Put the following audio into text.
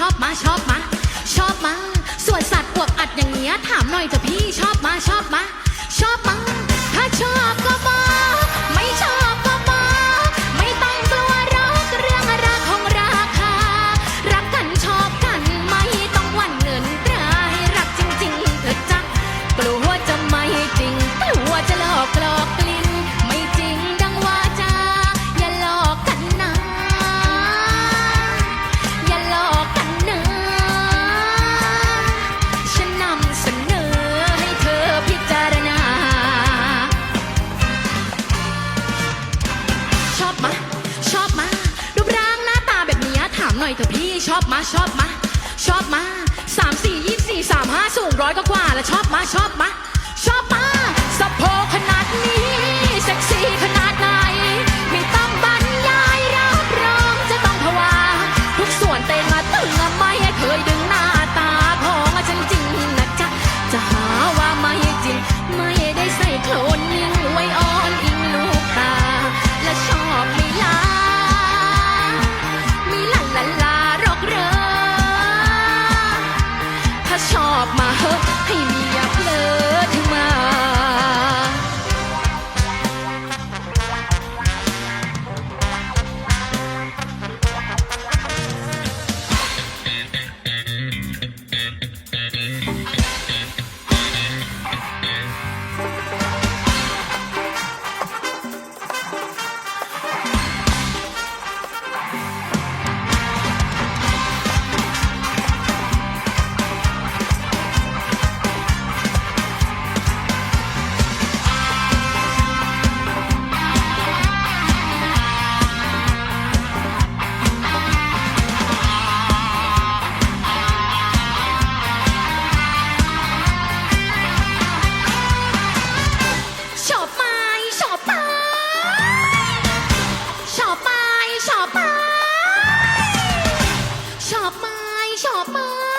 ชอบมาชอบมาชอบมาส่วนสัตว์อวบอัดอย่างเงี้ยถามหน่อยเถอะพี่ชอบมาชอบมาชอบมา มาชอบมารูปร่างหน้าตาแบบเนี้ยถามหน่อยเถอะพี่ชอบมาชอบมาชอบมาสามสี่ยี่สี่สามห้าสูงร้อยก็กว่าแล้วชอบมาชอบมา 嘿你呀。 อบไม้ชอบไม้